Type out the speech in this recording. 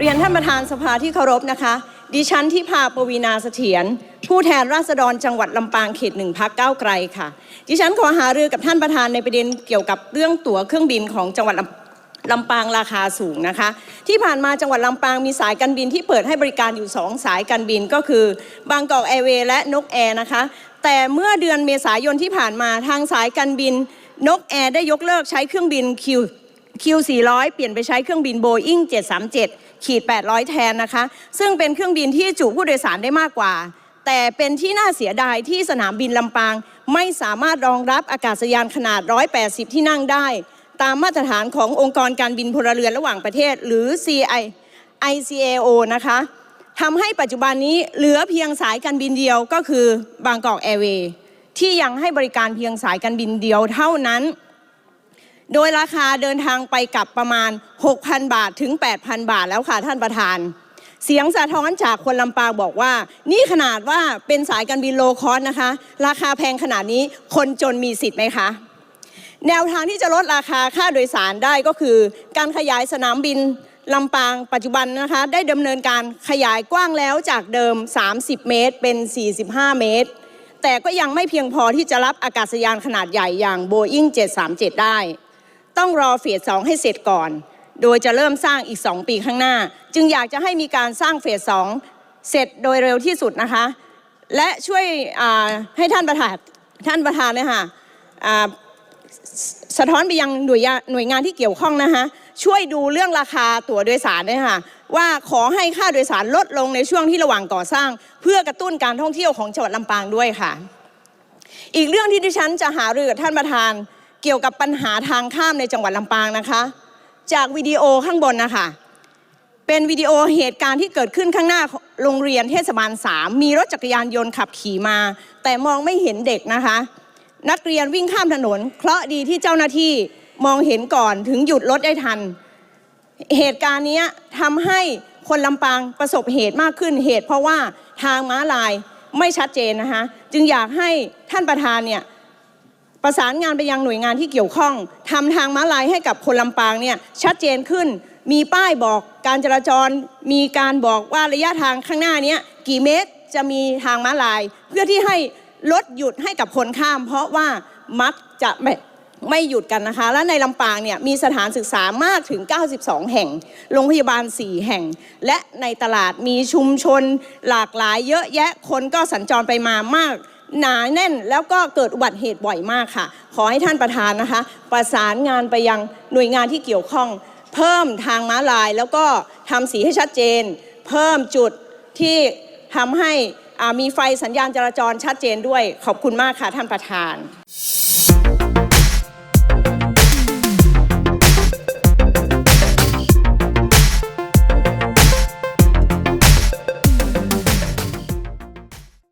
เรียนท่านประธานสภาที่เคารพนะคะ ดิฉันที่พาปวีนาเสถียรผู้แทนราษฎรจังหวัดลำปางเขตหนึ่งพักเก้าไกลค่ะ ดิฉันขอหารือกับท่านประธานในประเด็นเกี่ยวกับเรื่องตั๋วเครื่องบินของจังหวัดลำลำปางราคาสูงนะคะ ที่ผ่านมาจังหวัดลำปางมีสายการบินที่เปิดให้บริการอยู่ 2 สายการบินก็คือบางกอกแอร์เวย์และนกแอร์นะคะ แต่เมื่อเดือนเมษายนที่ผ่านมาทางสายการบินนกแอร์ได้ยกเลิกใช้เครื่องบินคิว คิว400 เปลี่ยนไปใช้เครื่องบินโบอิ้ง737ขีด800 แทนนะคะ ซึ่งเป็นเครื่องบินที่จุผู้โดยสารได้มากกว่า แต่เป็นที่น่าเสียดายที่สนามบินลำปาง ไม่สามารถรองรับอากาศยานขนาด 180 ที่นั่งได้ ตามมาตรฐานขององค์กรการบินพลเรือนระหว่างประเทศ หรือ CI ICAO นะคะทำให้ปัจจุบันนี้เหลือเพียงสายการบินเดียวก็คือบางกอกแอร์เวย์ที่ยังให้บริการเพียงสายการบินเดียวเท่านั้น โดยราคาเดินทางไปกลับประมาณ 6,000 บาทถึง 8,000 บาทแล้วค่ะท่านประธาน เสียงสะท้อนจากคนลำปางบอกว่า นี่ขนาดว่าเป็นสายการบินโลคอสนะคะ ราคาแพงขนาดนี้คนจนมีสิทธิ์ไหมคะ แนวทางที่จะลดราคาค่าโดยสารได้ก็คือ การขยายสนามบินลำปางปัจจุบันนะคะ ได้ดำเนินการขยายกว้างแล้วจากเดิม 30 เมตร เป็น 45 เมตร แต่ก็ยังไม่เพียงพอที่จะรับอากาศยานขนาดใหญ่อย่างโบอิ้ง737 ได้ ต้องรอเฟสสองให้เสร็จก่อน โดยจะเริ่มสร้างอีก 2 ปีข้างหน้า จึงอยากจะให้มีการสร้างเฟสสองเสร็จโดยเร็วที่สุดนะคะ และช่วยให้ท่านประธานท่านประธานเนี่ยค่ะสะท้อนไปยังหน่วยงานหน่วยงานที่เกี่ยวข้องนะคะช่วยดูเรื่องราคาตั๋วโดยสารด้วยค่ะ ว่าขอให้ค่าโดยสารลดลงในช่วงที่ระหว่างก่อสร้าง เพื่อกระตุ้นการท่องเที่ยวของจังหวัดลำปางด้วยค่ะ อีกเรื่องที่ดิฉันจะหารือกับท่านประธาน เกี่ยวกับปัญหาทางข้ามในจังหวัดลำปางนะคะ จากวิดีโอข้างบนนะคะ เป็นวิดีโอเหตุการณ์ที่เกิดขึ้นข้างหน้าโรงเรียนเทศบาล 3 มีรถจักรยานยนต์ขับขี่มา แต่มองไม่เห็นเด็กนะคะ นักเรียนวิ่งข้ามถนน เคราะห์ดีที่เจ้าหน้าที่มองเห็นก่อนถึงหยุดรถได้ทัน เหตุการณ์นี้ทำให้คนลำปางประสบเหตุมากขึ้นเหตุเพราะว่าทางม้าลายไม่ชัดเจนนะคะ จึงอยากให้ท่านประธานเนี่ย ประสานงานไปยังหน่วยงานที่เกี่ยวข้องทำทางม้าลายให้กับคนลำปางเนี่ยชัดเจนขึ้น มีป้ายบอกการจราจร มีการบอกว่าระยะทางข้างหน้านี้กี่เมตรจะมีทางม้าลาย เพื่อที่ให้รถหยุดให้กับคนข้าม เพราะว่ามักจะไม่ไม่หยุดกันนะคะ และในลำปางเนี่ยมีสถานศึกษามากถึง 92 แห่ง โรงพยาบาล 4 แห่ง และในตลาดมีชุมชนหลากหลายเยอะแยะคนก็สัญจรไปมามาก หนาแน่นแล้วก็เกิดอุบัติเหตุบ่อยมากค่ะ ขอให้ท่านประธานนะคะ ประสานงานไปยังหน่วยงานที่เกี่ยวข้อง เพิ่มทางม้าลาย แล้วก็ทำสีให้ชัดเจน เพิ่มจุดที่ทำให้มีไฟสัญญาณจราจรชัดเจนด้วยขอบคุณมากค่ะท่านประธาน